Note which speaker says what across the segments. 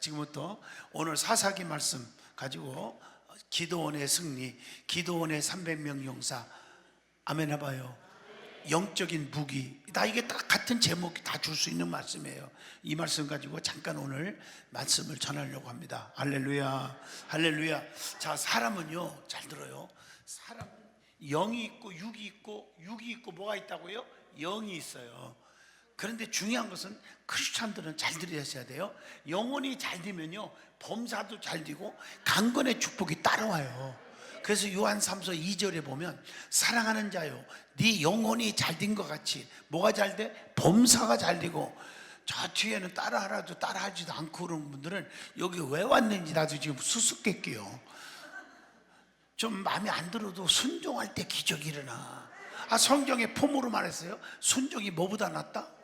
Speaker 1: 지금부터 오늘 사사기 말씀 가지고 기도원의 승리, 기도원의 300명 용사 아멘 해봐요. 영적인 무기 다 이게 다 같은 제목이 다 줄 수 있는 말씀이에요. 이 말씀 가지고 잠깐 오늘 말씀을 전하려고 합니다. 할렐루야, 할렐루야. 자 사람은요 잘 들어요. 사람은 영이 있고 육이 있고 육이 있고 뭐가 있다고요? 영이 있어요. 그런데 중요한 것은 크리스찬들은 잘 들으셔야 돼요. 영혼이 잘 되면요 범사도 잘 되고 강건의 축복이 따라와요. 그래서 요한 3서 2절에 보면 사랑하는 자요 네 영혼이 잘 된 것 같이 뭐가 잘 돼? 범사가 잘 되고 저 뒤에는 따라하라도 따라하지도 않고 그런 분들은 여기 왜 왔는지 나도 지금 수수께끼요 좀 마음에 안 들어도 순종할 때 기적이 일어나 아 성경에 폼으로 말했어요 순종이 뭐보다 낫다?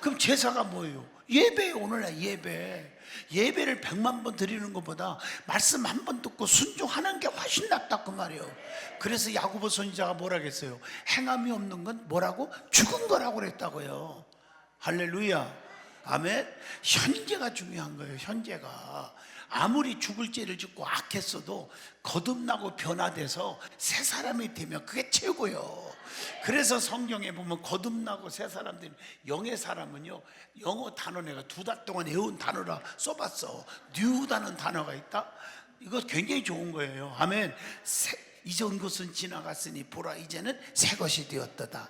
Speaker 1: 그럼 제사가 뭐예요? 예배에 오늘날 예배 예배를 백만 번 드리는 것보다 말씀 한 번 듣고 순종하는 게 훨씬 낫다 그 말이에요 그래서 야구보 선지자가 뭐라 그랬어요? 행함이 없는 건 뭐라고? 죽은 거라고 그랬다고요 할렐루야 아멘 현재가 중요한 거예요 현재가 아무리 죽을 죄를 짓고 악했어도 거듭나고 변화돼서 새 사람이 되면 그게 최고요. 그래서 성경에 보면 거듭나고 새 사람 되는 영의 사람은요 영어 단어 내가 두 달 동안 외운 단어라 써봤어. 뉴다는 단어가 있다? 이거 굉장히 좋은 거예요. 아멘. 새, 이전 것은 지나갔으니 보라 이제는 새 것이 되었도다.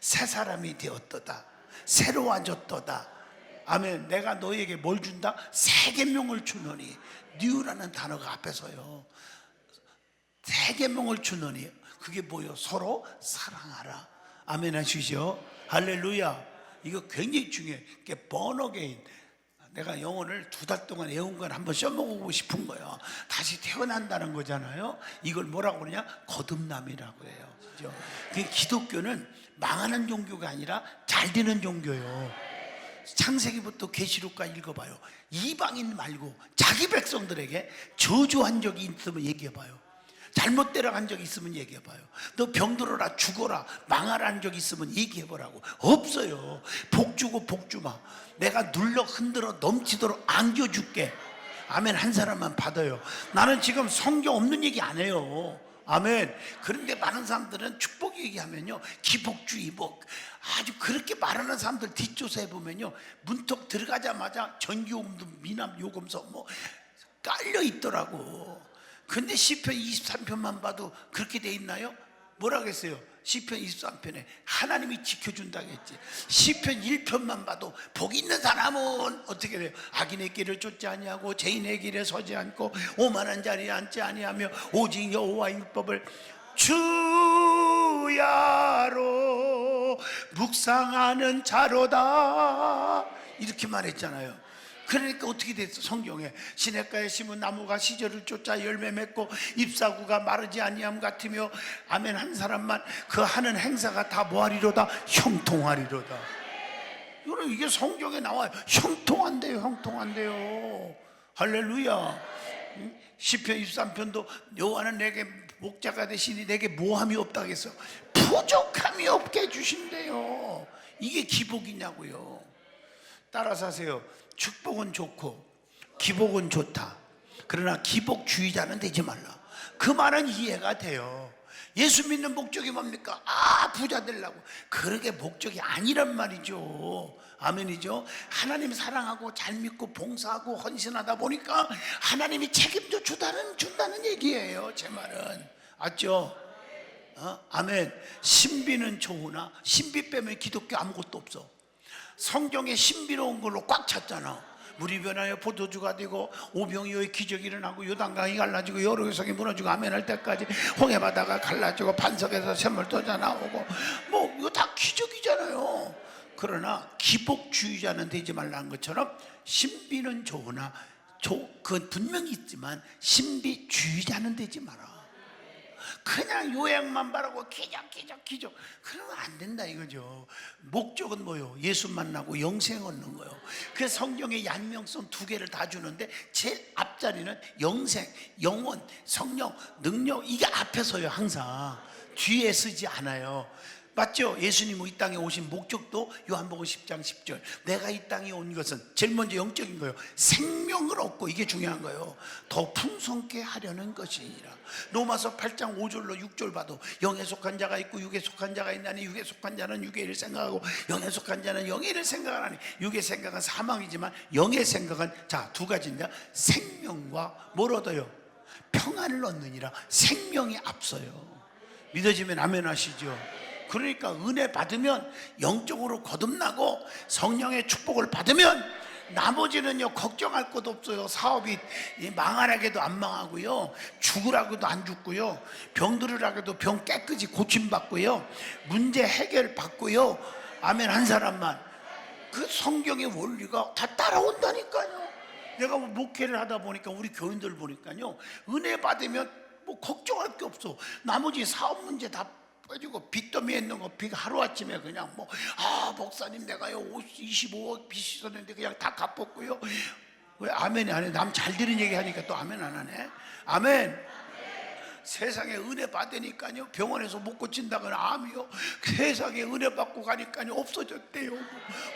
Speaker 1: 새 사람이 되었도다. 새로워졌도다 아멘 내가 너에게 뭘 준다? 세 계명을 주노니 뉴라는 단어가 앞에 서요 세 계명을 주노니 그게 뭐요? 서로 사랑하라. 아멘 하시죠. 할렐루야. 이거 굉장히 중요해. 번어게인. 내가 영혼을 두달 동안 외운 걸 한번 써먹고 싶은 거예요. 다시 태어난다는 거잖아요. 이걸 뭐라고 그러냐? 거듭남이라고 해요. 그죠? 그 기독교는 망하는 종교가 아니라 잘 되는 종교예요. 창세기부터 계시록까지 읽어봐요. 이방인 말고 자기 백성들에게 저주한 적이 있으면 얘기해봐요. 잘못 데려간 적 있으면 얘기해봐요. 너 병들어라 죽어라 망하라는 적 있으면 얘기해보라고. 없어요. 복 주고 복 주마. 내가 눌러 흔들어 넘치도록 안겨줄게. 아멘 한 사람만 받아요. 나는 지금 성경 없는 얘기 안 해요. 아멘. 그런데 많은 사람들은 축복 얘기하면요. 기복주의 뭐 아주 그렇게 말하는 사람들 뒷조사해 보면요. 문턱 들어가자마자 전기요금도 미남 요금서 뭐 깔려 있더라고. 근데 시편 23편만 봐도 그렇게 돼 있나요? 뭐라고 했어요? 시편 23편에 하나님이 지켜준다고 했지. 시편 1편만 봐도 복 있는 사람은 어떻게 돼요? 악인의 길을 쫓지 아니하고 죄인의 길에 서지 않고 오만한 자리에 앉지 아니하며 오직 여호와 율법을 주야로 묵상하는 자로다 이렇게 말했잖아요. 그러니까 어떻게 됐어? 성경에. 시냇가에 심은 나무가 시절을 쫓아 열매 맺고 잎사구가 마르지 아니함 같으며 아멘 한 사람만 그 하는 행사가 다 뭐하리로다? 형통하리로다. 여러분 이게 성경에 나와요. 형통한대요 형통한대요. 할렐루야. 시편 23편도 여호와는 내게 목자가 되시니 내게 모함이 없다고 했어. 부족함이 없게 해주신대요. 이게 기복이냐고요 따라서 하세요. 축복은 좋고 기복은 좋다. 그러나 기복주의자는 되지 말라. 그 말은 이해가 돼요. 예수 믿는 목적이 뭡니까? 아, 부자 되려고. 그러게 목적이 아니란 말이죠. 아멘이죠. 하나님 사랑하고 잘 믿고 봉사하고 헌신하다 보니까 하나님이 책임져 주다는 준다는 얘기예요. 제 말은. 맞죠? 어? 아멘. 신비는 좋으나 신비 빼면 기독교 아무것도 없어. 성경에 신비로운 걸로 꽉 찼잖아. 물이 변하여 포도주가 되고 오병이어의 기적이 일어나고 요단강이 갈라지고 여러 요성이 무너지고 아멘할 때까지 홍해 바다가 갈라지고 반석에서 샘물 떠져 나오고 뭐 이거 다 기적이잖아요. 그러나 기복주의자는 되지 말라는 것처럼 신비는 좋으나 조, 그건 분명히 있지만 신비주의자는 되지 마라. 그냥 요약만 바라고 기적 기적 기적. 그러면 안 된다 이거죠. 목적은 뭐요? 예수 만나고 영생 얻는 거요. 그 성경의 양명성 두 개를 다 주는데 제일 앞자리는 영생 영원 성령 능력. 이게 앞에 서요 항상. 뒤에 쓰지 않아요 맞죠? 예수님 이 땅에 오신 목적도 요한복음 10장 10절. 내가 이 땅에 온 것은 제일 먼저 영적인 거예요. 생명을 얻고 이게 중요한 거예요. 더 풍성케 하려는 것이니라. 로마서 8장 5절로 6절 봐도 영에 속한 자가 있고 육에 속한 자가 있나니 육에 속한 자는 육의 일을 생각하고 영에 속한 자는 영의 일을 생각하나니 육의 생각은 사망이지만 영의 생각은 자 두 가지인데 생명과 뭘 얻어요? 평안을 얻느니라 생명이 앞서요. 믿어지면 아멘 하시죠. 그러니까 은혜 받으면 영적으로 거듭나고 성령의 축복을 받으면 나머지는요 걱정할 것 없어요. 사업이 망하라게도 안 망하고요. 죽으라고도 안 죽고요. 병들으라고도 병 깨끗이 고침받고요. 문제 해결 받고요. 아멘 한 사람만. 그 성경의 원리가 다 따라온다니까요. 내가 뭐 목회를 하다 보니까 우리 교인들 보니까요. 은혜 받으면 뭐 걱정할 게 없어. 나머지 사업 문제 다 빠지고 빚 더미에 있는 거 빚 하루아침에 그냥 뭐 아 목사님 내가요 25억 빚이 있었는데 그냥 다 갚았고요. 왜 아멘이 안 해? 남 잘 들은 얘기 하니까 또 아멘 안 하네. 아멘. 세상에 은혜 받으니까요. 병원에서 못 고친다거나 암이요. 세상에 은혜 받고 가니까요. 없어졌대요. 뭐,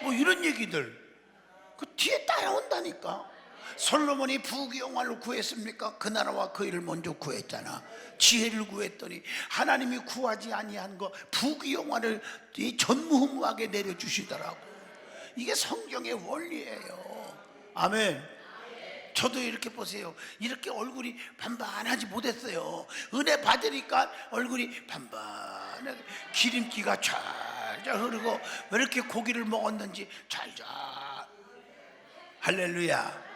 Speaker 1: 뭐 이런 얘기들. 그 뒤에 따라온다니까 솔로몬이 부귀영화를 구했습니까? 그 나라와 그 일을 먼저 구했잖아 지혜를 구했더니 하나님이 구하지 아니한 거 부귀영화를 이 전무후무하게 내려주시더라고 이게 성경의 원리예요 아멘 저도 이렇게 보세요. 이렇게 얼굴이 반반하지 못했어요. 은혜 받으니까 얼굴이 반반하게 기름기가 잘잘 흐르고 왜 이렇게 고기를 먹었는지 잘잘 할렐루야.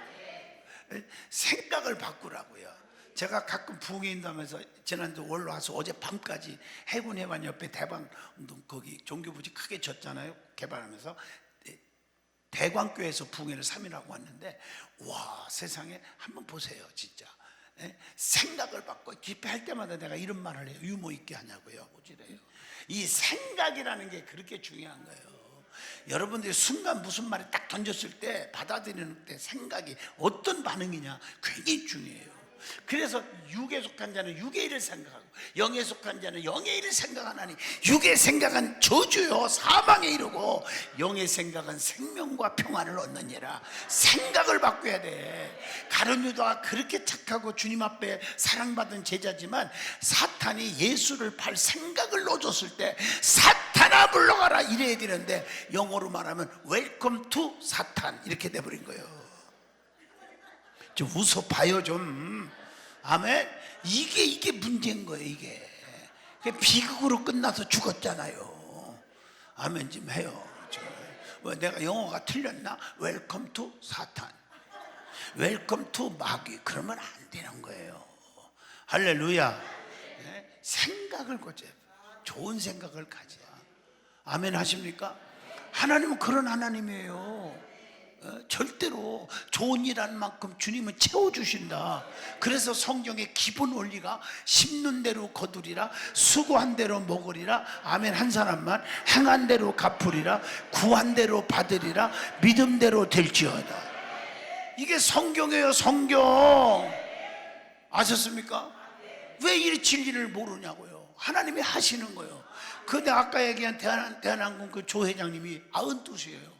Speaker 1: 생각을 바꾸라고요. 제가 가끔 부흥회 인도하면서 지난주 월로 와서 어제 밤까지 해군 해관 옆에 대방 거기 종교부지 크게 졌잖아요. 개발하면서 대광교에서 부흥회를 3일하고 왔는데 와 세상에 한번 보세요 진짜 예? 생각을 바꿔 집회할 때마다 내가 이런 말을 해요 유머 있게 하냐고요 보지래요 이 생각이라는 게 그렇게 중요한 거예요 여러분들이 순간 무슨 말이 딱 던졌을 때 받아들이는 때 생각이 어떤 반응이냐 굉장히 중요해요 그래서 육에 속한 자는 육의 일을 생각하고 영에 속한 자는 영의 일을 생각하나니 육의 생각은 저주요 사망에 이르고 영의 생각은 생명과 평안을 얻느니라. 생각을 바꿔야 돼. 가룟 유다가 그렇게 착하고 주님 앞에 사랑받은 제자지만 사탄이 예수를 팔 생각을 넣어줬을 때 사탄아 물러가라 이래야 되는데 영어로 말하면 웰컴 투 사탄 이렇게 돼버린 거예요 좀 웃어봐요 좀. 아멘? 이게 이게 문제인 거예요 이게. 비극으로 끝나서 죽었잖아요. 아멘 좀 해요. 좀. 왜 내가 영어가 틀렸나? 웰컴 투 사탄 웰컴 투 마귀. 그러면 안 되는 거예요. 할렐루야. 네? 생각을 고쳐 좋은 생각을 가져 아멘 하십니까? 하나님은 그런 하나님이에요. 어, 절대로 좋은 일한 만큼 주님은 채워주신다. 그래서 성경의 기본 원리가 심는 대로 거두리라, 수고한 대로 먹으리라, 아멘 한 사람만, 행한 대로 갚으리라, 구한 대로 받으리라, 믿음대로 될지어다. 이게 성경이에요, 성경. 아셨습니까? 왜 이 진리를 모르냐고요. 하나님이 하시는 거예요. 근데 아까 얘기한 대한, 대한항공 그 조 회장님이 92이에요.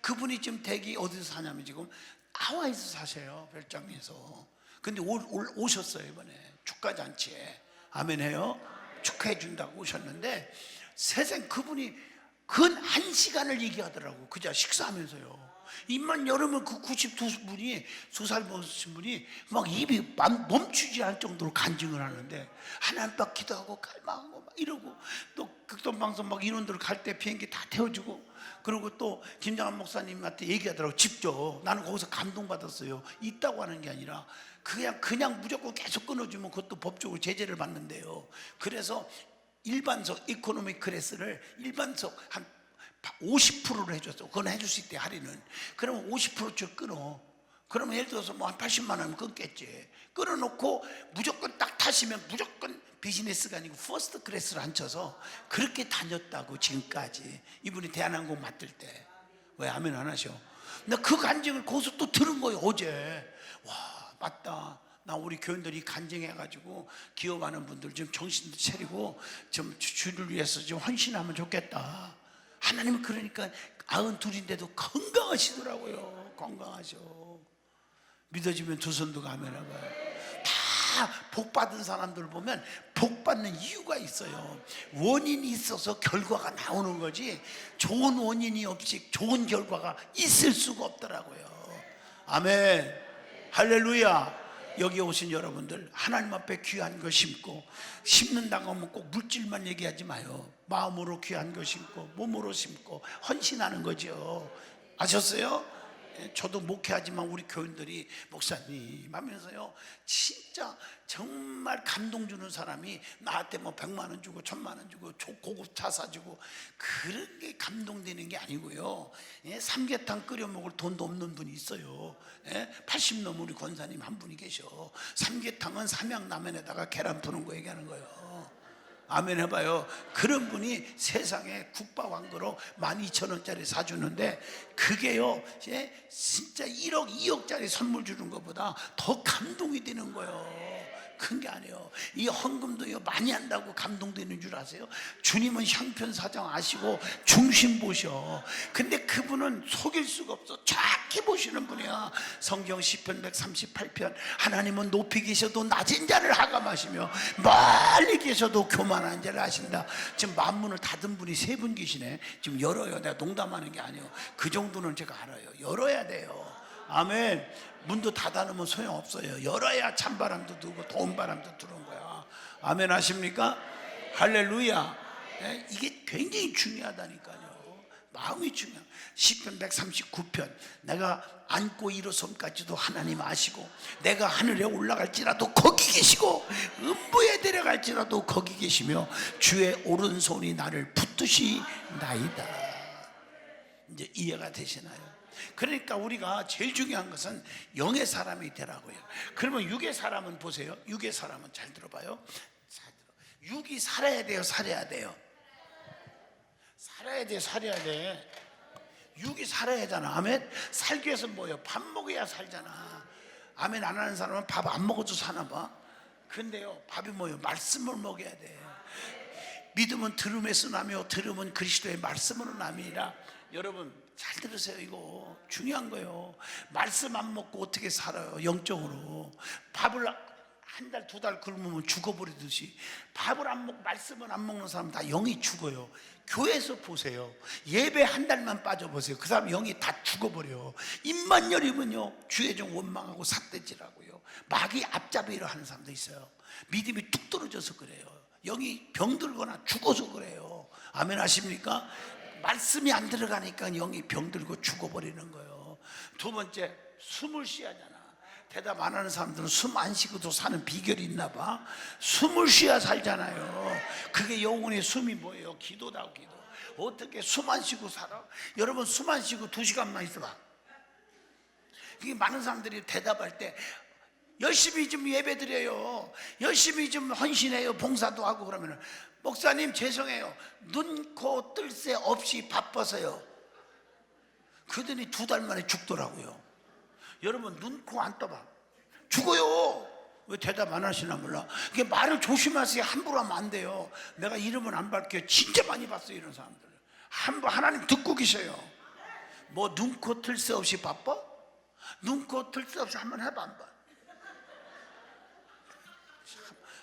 Speaker 1: 그분이 지금 댁이 어디서 사냐면 지금 하와이에서 사세요 별장에서. 근데 오, 올- 오셨어요 이번에. 축가 잔치에. 아멘 해요? 축하해 준다고 오셨는데 세상 그분이 근 한 시간을 얘기하더라고. 그저 식사하면서요 입만 열으면 그 92분이 두 살 먹으신 분이 막 입이 맘- 멈추지 않을 정도로 간증을 하는데 하나님 딱 기도하고 갈망하고 막 이러고 또 극동방송 막 인원들 갈 때 비행기 다 태워주고 그리고 또 김장한 목사님한테 얘기하더라고 직접 나는 거기서 감동받았어요. 있다고 하는 게 아니라 그냥 그냥 무조건 계속 끊어주면 그것도 법적으로 제재를 받는데요. 그래서 일반석 이코노미 클래스를 일반석 한 50%를 해줬어. 그건 해줄 수 있대 할인은. 그러면 50%줄 끊어. 그러면 예를 들어서 뭐 한 80만 원은 끊겠지. 끊어놓고 무조건 딱 타시면 무조건 비즈니스가 아니고 퍼스트 클래스를 앉혀서 그렇게 다녔다고 지금까지 이분이 대한항공 맡을 때. 왜 아멘 안 하셔? 나 그 간증을 거기서 또 들은 거예요 어제. 와 맞다. 나 우리 교인들이 간증해가지고 기업하는 분들 좀 정신도 차리고 좀 주- 주를 위해서 좀 헌신하면 좋겠다. 하나님은 그러니까 아흔 둘인데도 건강하시더라고요. 건강하셔. 믿어지면 두 손도 가면해봐요. 다복 받은 사람들 보면 복 받는 이유가 있어요. 원인이 있어서 결과가 나오는 거지. 좋은 원인이 없이 좋은 결과가 있을 수가 없더라고요. 아멘. 할렐루야. 여기 오신 여러분들 하나님 앞에 귀한 거 심고 심는다고 하면 꼭 물질만 얘기하지 마요. 마음으로 귀한 거 심고 몸으로 심고 헌신하는 거죠. 아셨어요? 예, 저도 목회하지만 우리 교인들이 목사님 하면서요. 진짜 정말 감동 주는 사람이 나한테 뭐 백만 원 주고 천만 원 주고 조- 고급 차 사주고 그런 게 감동되는 게 아니고요. 예, 삼계탕 끓여 먹을 돈도 없는 분이 있어요. 예, 80 넘은 우리 권사님 한 분이 계셔. 삼계탕은 삼양라면에다가 계란 푸는 거 얘기하는 거예요 아멘 해봐요. 그런 분이 세상에 국밥 한 그릇 12,000원짜리 사주는데 그게요, 예? 진짜 1억, 2억짜리 선물 주는 것보다 더 감동이 되는 거예요. 큰 게 아니에요. 이 헌금도요, 많이 한다고 감동되는 줄 아세요? 주님은 형편사정 아시고 중심 보셔. 근데 그분은 속일 수가 없어. 정확히 보시는 분이야. 성경 10편 138편. 하나님은 높이 계셔도 낮은 자를 하감하시며 멀리 계셔도 교만한 자를 하신다. 지금 만문을 닫은 분이 세 분 계시네. 지금 열어요. 내가 농담하는 게 아니에요. 그 정도는 제가 알아요. 열어야 돼요. 아멘. 문도 닫아놓으면 소용없어요. 열어야 찬바람도 들고 더운 바람도 들어온 거야. 아멘 하십니까? 할렐루야. 예, 이게 굉장히 중요하다니까요. 마음이 중요해. 10편 139편. 내가 안고 일어섬까지도 하나님 아시고, 내가 하늘에 올라갈지라도 거기 계시고, 음부에 데려갈지라도 거기 계시며, 주의 오른손이 나를 붙드시 나이다. 이제 이해가 되시나요? 그러니까 우리가 제일 중요한 것은 영의 사람이 되라고요. 그러면 육의 사람은 보세요. 육의 사람은 잘 들어봐요. 잘 들어. 육이 살아야 돼요. 살아야 돼요. 살아야 돼. 살아야 돼. 육이 살아야 하잖아. 아멘. 살기 위해서 뭐예요? 밥 먹어야 살잖아. 아멘 안 하는 사람은 밥 안 먹어도 사나 봐. 근데요, 밥이 뭐예요? 말씀을 먹어야 돼. 믿음은 들음에서 나며 들음은 그리스도의 말씀으로 남이라 여러분 잘 들으세요 이거. 중요한 거예요. 말씀 안 먹고 어떻게 살아요 영적으로? 밥을 한 달 두 달 굶으면 죽어버리듯이 밥을 안 먹고 말씀을 안 먹는 사람 다 영이 죽어요. 교회에서 보세요. 예배 한 달만 빠져보세요. 그 사람 영이 다 죽어버려. 입만 열리면요 주의 종 원망하고 삿대질하고요. 마귀 앞잡이를 하는 사람도 있어요. 믿음이 뚝 떨어져서 그래요. 영이 병들거나 죽어서 그래요. 아멘 하십니까? 말씀이 안 들어가니까 영이 병들고 죽어버리는 거예요. 두 번째, 숨을 쉬어야잖아. 대답 안 하는 사람들은 숨 안 쉬고도 사는 비결이 있나 봐. 숨을 쉬어야 살잖아요. 그게 영혼의 숨이 뭐예요? 기도다, 기도. 어떻게 숨 안 쉬고 살아? 여러분, 숨 안 쉬고 두 시간만 있어봐. 그게 많은 사람들이 대답할 때 열심히 좀 예배 드려요. 열심히 좀 헌신해요. 봉사도 하고 그러면은 목사님 죄송해요. 눈, 코, 뜰 새 없이 바빠서요. 그더니 두 달 만에 죽더라고요. 여러분 눈, 코 안 떠봐. 죽어요. 왜 대답 안 하시나 몰라. 이게 말을 조심하세요. 함부로 하면 안 돼요. 내가 이름은 안 밝혀요. 진짜 많이 봤어요. 이런 사람들. 한 하나님 듣고 계셔요. 뭐 눈, 코, 틀새 없이 바빠? 눈, 코, 틀새 없이 한번 해봐, 한 번.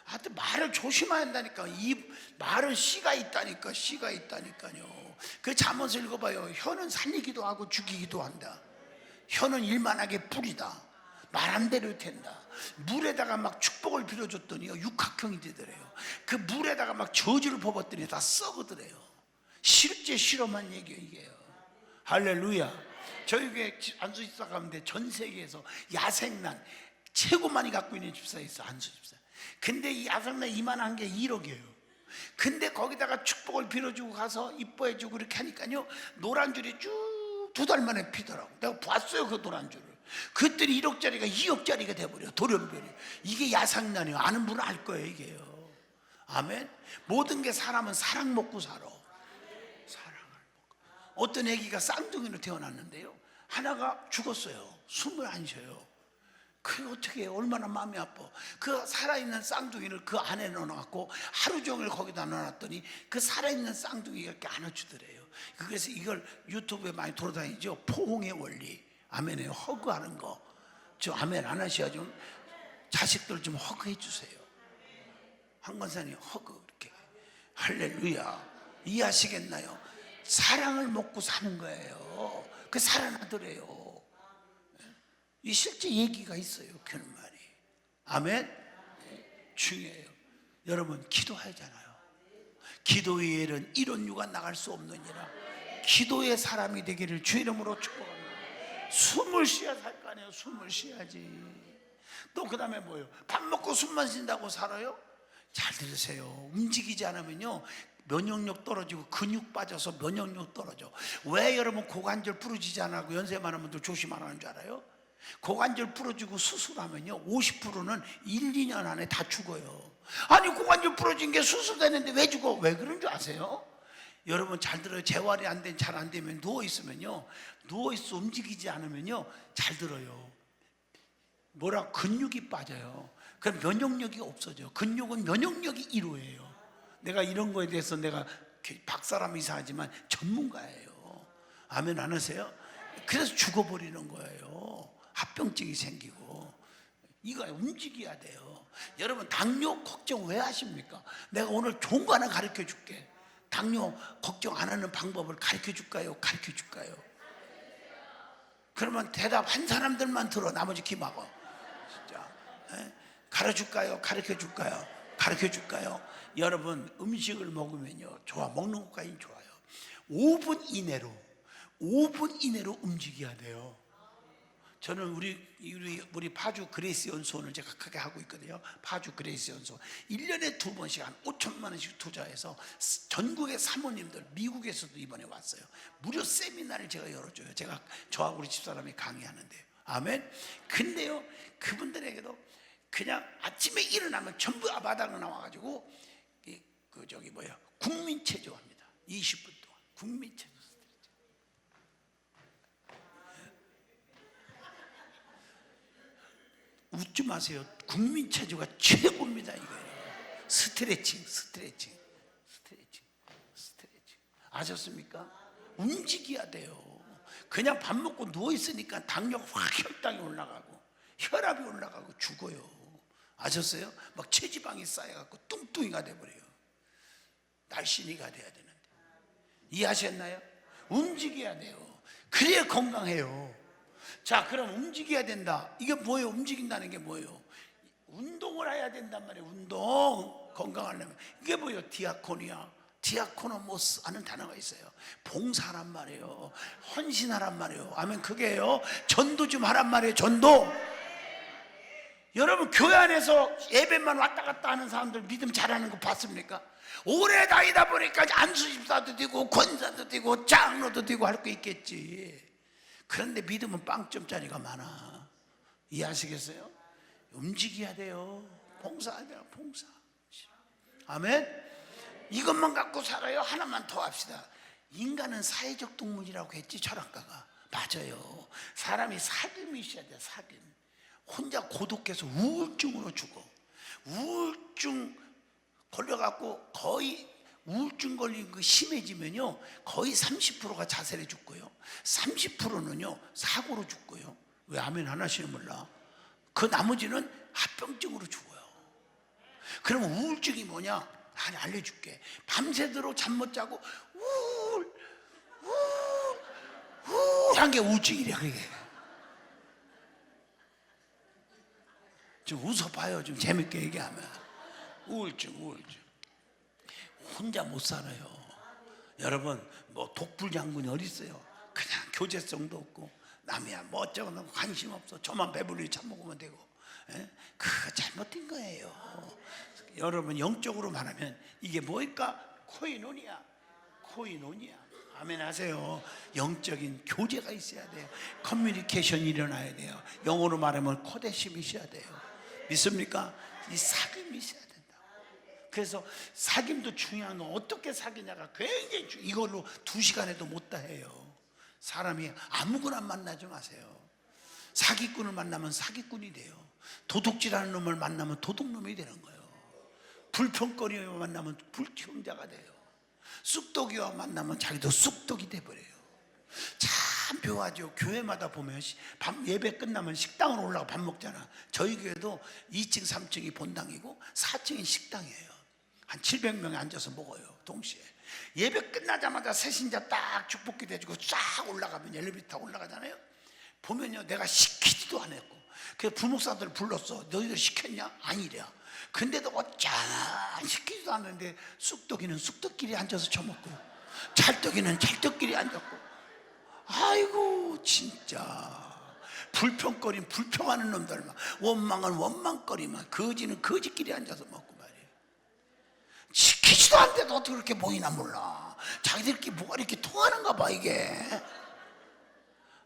Speaker 1: 하여튼 말을 조심해야 한다니까. 이 말은 씨가 있다니까, 씨가 있다니까요. 그 잠언서 읽어봐요. 혀는 살리기도 하고 죽이기도 한다. 혀는 일만하게 뿌리다. 말안 대로 된다. 물에다가 막 축복을 빌어줬더니요. 육각형이 되더래요. 그 물에다가 막 저주를 뽑았더니 다 썩어더래요. 실제 실험한 얘기예요, 이게요. 할렐루야. 저희 교회 안수 집사 가운데 전 세계에서 야생난 최고 많이 갖고 있는 집사 있어, 안수 집사. 근데 이 야생난 이만한 게 1억이에요. 근데 거기다가 축복을 빌어주고 가서 이뻐해주고 이렇게 하니까요, 노란 줄이 쭉 두 달 만에 피더라고. 내가 봤어요, 그 노란 줄을. 그랬더니 1억짜리가 2억짜리가 돼버려, 돌연변이. 이게 야생난이에요. 아는 분은 알 거예요, 이게요. 아멘. 모든 게 사람은 사랑 먹고 살아. 사랑을 먹고. 어떤 아기가 쌍둥이로 태어났는데요. 하나가 죽었어요. 숨을 안 쉬어요. 그 어떻게 해? 얼마나 마음이 아파. 그 살아있는 쌍둥이를 그 안에 넣어놨고 하루 종일 거기다 넣어놨더니 그 살아있는 쌍둥이가 이렇게 안아주더래요. 그래서 이걸 유튜브에 많이 돌아다니죠. 포옹의 원리. 아멘에요. 허그하는 거. 저 아멘 안 하셔야 좀 자식들 좀 허그해 주세요. 한 권사님 허그 이렇게 할렐루야 이해하시겠나요? 사랑을 먹고 사는 거예요. 그 살아나더래요. 이 실제 얘기가 있어요. 그런 말이. 아멘. 네, 중요해요. 여러분 기도하잖아요. 기도 외에는 이런 유가 나갈 수 없느니라. 기도의 사람이 되기를 주 이름으로 축복합니다. 숨을 쉬어야 살 거 아니에요. 숨을 쉬어야지. 또 그 다음에 뭐예요? 밥 먹고 숨만 쉰다고 살아요? 잘 들으세요. 움직이지 않으면요. 면역력 떨어지고 근육 빠져서 면역력 떨어져. 왜 여러분 고관절 부러지지 않고 연세 많은 분들 조심하라는 줄 알아요? 고관절 부러지고 수술하면요. 50%는 1, 2년 안에 다 죽어요. 아니 고관절 부러진 게 수술되는데 왜 죽어? 왜 그런 줄 아세요? 여러분 잘 들어요. 재활이 안 된, 잘 안 되면 누워 있으면요. 누워 있어 움직이지 않으면요. 잘 들어요. 뭐라 근육이 빠져요. 그럼 면역력이 없어져. 근육은 면역력이 1호예요. 내가 이런 거에 대해서 내가 박사람 이사하지만 전문가예요. 아멘 안 하세요? 그래서 죽어버리는 거예요. 합병증이 생기고. 이거 움직여야 돼요. 여러분 당뇨 걱정 왜 하십니까? 내가 오늘 좋은 거 하나 가르쳐 줄게. 당뇨 걱정 안 하는 방법을 가르쳐 줄까요? 가르쳐 줄까요? 그러면 대답 한 사람들만 들어 나머지 기막어. 진짜. 예? 가르쳐 줄까요? 가르쳐 줄까요? 가르쳐 줄까요? 여러분 음식을 먹으면요 좋아 먹는 것까지 좋아요 5분 이내로 5분 이내로 움직여야 돼요 저는 우리 우리 우리 파주 그레이스 연수원을 제가 크게 하고 있거든요. 파주 그레이스 연수원. 1년에 두 번씩 한 5천만 원씩 투자해서 전국의 사모님들 미국에서도 이번에 왔어요. 무료 세미나를 제가 열어줘요. 제가 저하고 우리 집사람이 강의하는데요 아멘. 근데요 그분들에게도 그냥 아침에 일어나면 전부 아바닥으로 나와가지고 이, 그 저기 뭐야 국민 체조합니다. 20분 동안. 국민 체조 스트레칭. 웃지 마세요. 국민 체조가 최고입니다 이거예요. 스트레칭, 스트레칭, 스트레칭, 스트레칭. 아셨습니까? 움직여야 돼요. 그냥 밥 먹고 누워 있으니까 당뇨가 확 혈당이 올라가고 혈압이 올라가고 죽어요. 아셨어요? 막 체지방이 쌓여갖고 뚱뚱이가 돼버려요. 날씬이가 돼야 되는데. 이해하셨나요? 움직여야 돼요. 그래야 건강해요. 자, 그럼 움직여야 된다. 이게 뭐예요? 움직인다는 게 뭐예요? 운동을 해야 된단 말이에요. 운동. 건강하려면. 이게 뭐예요? 디아코니아. 디아코노모스 하는 단어가 있어요. 봉사란 말이에요. 헌신하란 말이에요. 아멘. 그게요. 전도 좀 하란 말이에요. 전도. 여러분 교회 안에서 예배만 왔다 갔다 하는 사람들 믿음 잘하는 거 봤습니까? 오래 다니다 보니까 안수 집사도 되고 권사도 되고 장로도 되고 할 거 있겠지. 그런데 믿음은 빵점짜리가 많아. 이해하시겠어요? 움직여야 돼요. 돼요. 봉사. 아멘. 이것만 갖고 살아요. 하나만 더 합시다. 인간은 사회적 동물이라고 했지 철학가가 맞아요. 사람이 사귐이 있어야 돼. 사귐. 혼자 고독해서 우울증으로 죽어. 우울증 걸려갖고 거의 우울증 걸린 그 심해지면요 거의 30%가 자살해 죽고요. 30%는요 사고로 죽고요. 왜 아멘 하나씩은 몰라? 그 나머지는 합병증으로 죽어요. 그럼 우울증이 뭐냐? 아니 알려줄게. 밤새도록 잠 못 자고 우울 우울 우울한 게 우울증이래 그게. 좀 웃어봐요. 좀 재밌게 얘기하면. 우울증, 우울증. 혼자 못 살아요. 여러분, 뭐 독불 장군이 어디 있어요? 그냥 교제성도 없고 남이야 뭐 어쩌고 관심 없어. 저만 배불리 참 먹으면 되고. 예? 그거 잘못된 거예요. 여러분 영적으로 말하면 이게 뭘까? 코이노니아. 코이노니아. 아멘 하세요. 영적인 교제가 있어야 돼요. 커뮤니케이션이 일어나야 돼요. 영어로 말하면 코데심이 있어야 돼요. 믿습니까? 이 사귐이 있어야 된다. 그래서 사귐도 중요한 건 어떻게 사귀냐가 굉장히 중 이걸로 두 시간에도 못 다 해요. 사람이 아무거나 만나지 마세요. 사기꾼을 만나면 사기꾼이 돼요. 도둑질하는 놈을 만나면 도둑놈이 되는 거예요. 불평거리와 만나면 불평자가 돼요. 쑥독이와 만나면 자기도 쑥독이 돼버려요. 참 묘하죠. 교회마다 보면 시- 밤 예배 끝나면 식당으로 올라가 밥 먹잖아. 저희 교회도 2층, 3층이 본당이고 4층이 식당이에요. 한 700명이 앉아서 먹어요. 동시에. 예배 끝나자마자 새신자 딱 축복기 대주고 쫙 올라가면 엘리베이터 올라가잖아요. 보면요, 내가 시키지도 안 했고. 그 부목사들 불렀어. 너희들 시켰냐? 아니래요. 근데도 어쩌나 시키지도 않는데 쑥떡이는 쑥떡끼리 앉아서 처먹고 찰떡이는 찰떡끼리 앉았고 아이고 진짜 불평거린 불평하는 놈들만 원망은 원망거리만 거지는 거지끼리 앉아서 먹고 시키지도 않는데도 어떻게 그렇게 모이나 몰라. 자기들끼리 뭐가 이렇게 통하는가 봐 이게.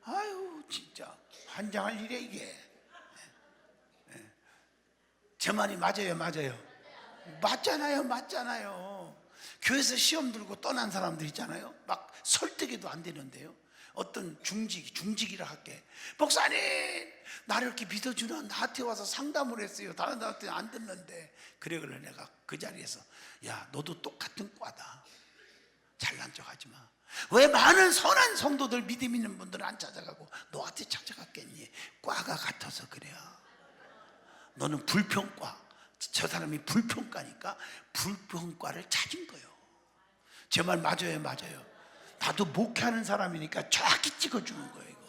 Speaker 1: 아유 진짜. 환장할 일이야 이게. 제 말이 맞아요 맞아요? 맞잖아요 맞잖아요. 교회에서 시험 들고 떠난 사람들 있잖아요? 막 설득해도 안 되는데요 어떤 중직 중직이라 할게 목사님 나를 이렇게 믿어주나 나한테 와서 상담을 했어요 다른 사람한테 안 듣는데 그래 그래 내가 그 자리에서 야 너도 똑같은 과다 잘난 척 하지 마. 왜 많은 선한 성도들 믿음 있는 분들은 안 찾아가고 너한테 찾아갔겠니? 과가 같아서 그래요. 너는 불평과. 저 사람이 불평가니까 불평과를 찾은 거예요. 제 말 맞아요, 맞아요. 나도 목회하는 사람이니까 정확히 찍어주는 거예요, 이거.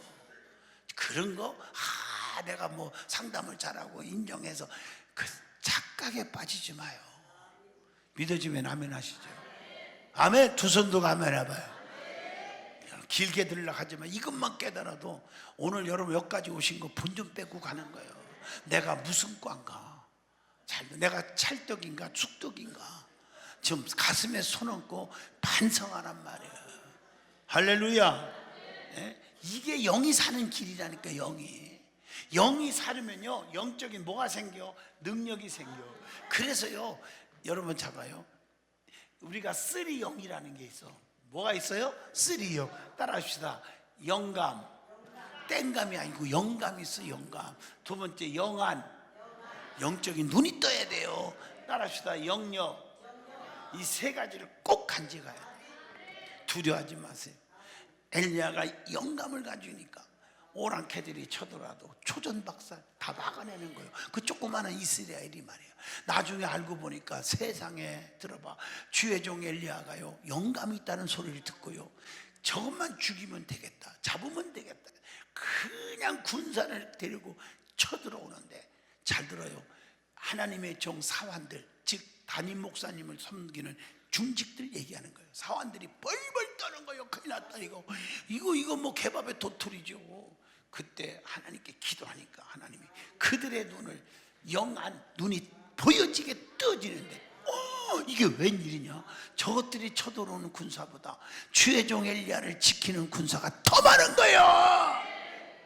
Speaker 1: 그런 거, 아, 내가 뭐 상담을 잘하고 인정해서 그 착각에 빠지지 마요. 믿어지면 아멘 하시죠. 아멘 두 손도 아멘 해봐요. 길게 들으려 하지만 이것만 깨달아도 오늘 여러분 여기까지 오신 거 본 좀 빼고 가는 거예요. 내가 무슨 꽝가? 잘, 내가 찰떡인가 죽떡인가? 지금 가슴에 손 얹고 반성하란 말이에요. 할렐루야. 예? 이게 영이 사는 길이라니까 영이. 영이 사려면요 영적인 뭐가 생겨? 능력이 생겨. 그래서요 여러분 잡아요. 우리가 쓰리 영이라는 게 있어. 뭐가 있어요? 쓰리 영. 따라합시다. 영감. 땡감이 아니고 영감이 있어, 영감. 두 번째, 영안. 영적인 눈이 떠야 돼요. 따라합시다. 영역. 이 세 가지를 꼭 간직해야 돼요. 두려워하지 마세요. 엘리야가 영감을 가지니까 오랑캐들이 쳐들어도 초전박살 다 막아내는 거예요. 그 조그마한 이스라엘이 말이에요. 나중에 알고 보니까 세상에 들어봐 주의 종 엘리야가요 영감이 있다는 소리를 듣고요 저것만 죽이면 되겠다, 잡으면 되겠다. 그냥 군사를 데리고 쳐들어오는데 잘 들어요. 하나님의 종 사환들 즉 담임 목사님을 섬기는 중직들 얘기하는 거예요. 사환들이 뻘뻘 떠는 거예요. 큰일 났다 이거. 이거 이거 뭐 개밥의 도토리죠. 그때 하나님께 기도하니까 하나님이 그들의 눈을 영안 눈이 보여지게 떠지는데 어 이게 웬일이냐? 저것들이 쳐들어오는 군사보다 주의 종 엘리야를 지키는 군사가 더 많은 거예요.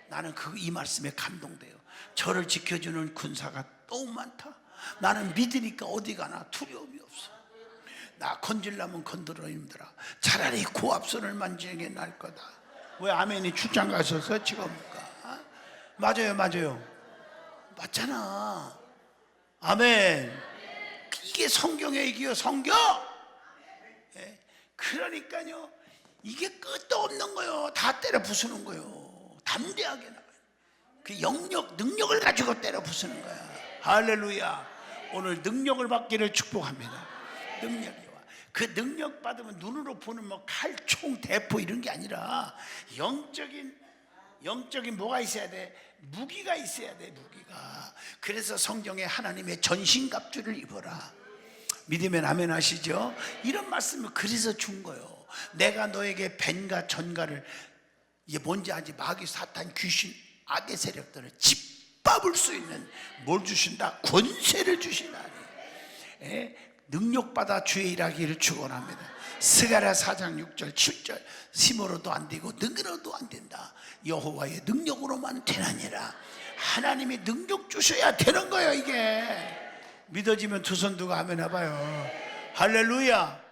Speaker 1: 나는 그 이 말씀에 감동돼요. 저를 지켜주는 군사가 너무 많다. 나는 믿으니까 어디 가나 두려움이 없어. 나 건질라면 건드려 힘들어. 차라리 고압선을 만지는 게 나을 거다. 왜 아멘이 출장 가셔서 찍어볼까? 맞아요, 맞아요. 맞잖아. 아멘. 이게 성경의 얘기요, 성경. 예. 그러니까요, 이게 끝도 없는 거요. 다 때려 부수는 거요. 담대하게 나가요. 그 영역, 능력을 가지고 때려 부수는 거야. 할렐루야. 오늘 능력을 받기를 축복합니다. 능력이 와. 그 능력 받으면 눈으로 보는 뭐 칼, 총, 대포 이런 게 아니라 영적인 영적인 뭐가 있어야 돼? 무기가 있어야 돼, 무기가. 그래서 성경에 하나님의 전신갑주를 입어라. 믿으면 아멘 하시죠? 이런 말씀을 그래서 준 거예요. 내가 너에게 벤과 전가를 이게 뭔지 알지? 마귀, 사탄, 귀신, 악의 세력들을 짓밟을 수 있는 뭘 주신다? 권세를 주시나니. 예? 능력받아 주의 일하기를 축원합니다. 스가랴 4장 6절 7절 힘으로도 안 되고 능으로도 안 된다. 여호와의 능력으로만 되나니라. 하나님이 능력 주셔야 되는 거예요 이게. 믿어지면 두 손 두고 하면 해봐요. 할렐루야.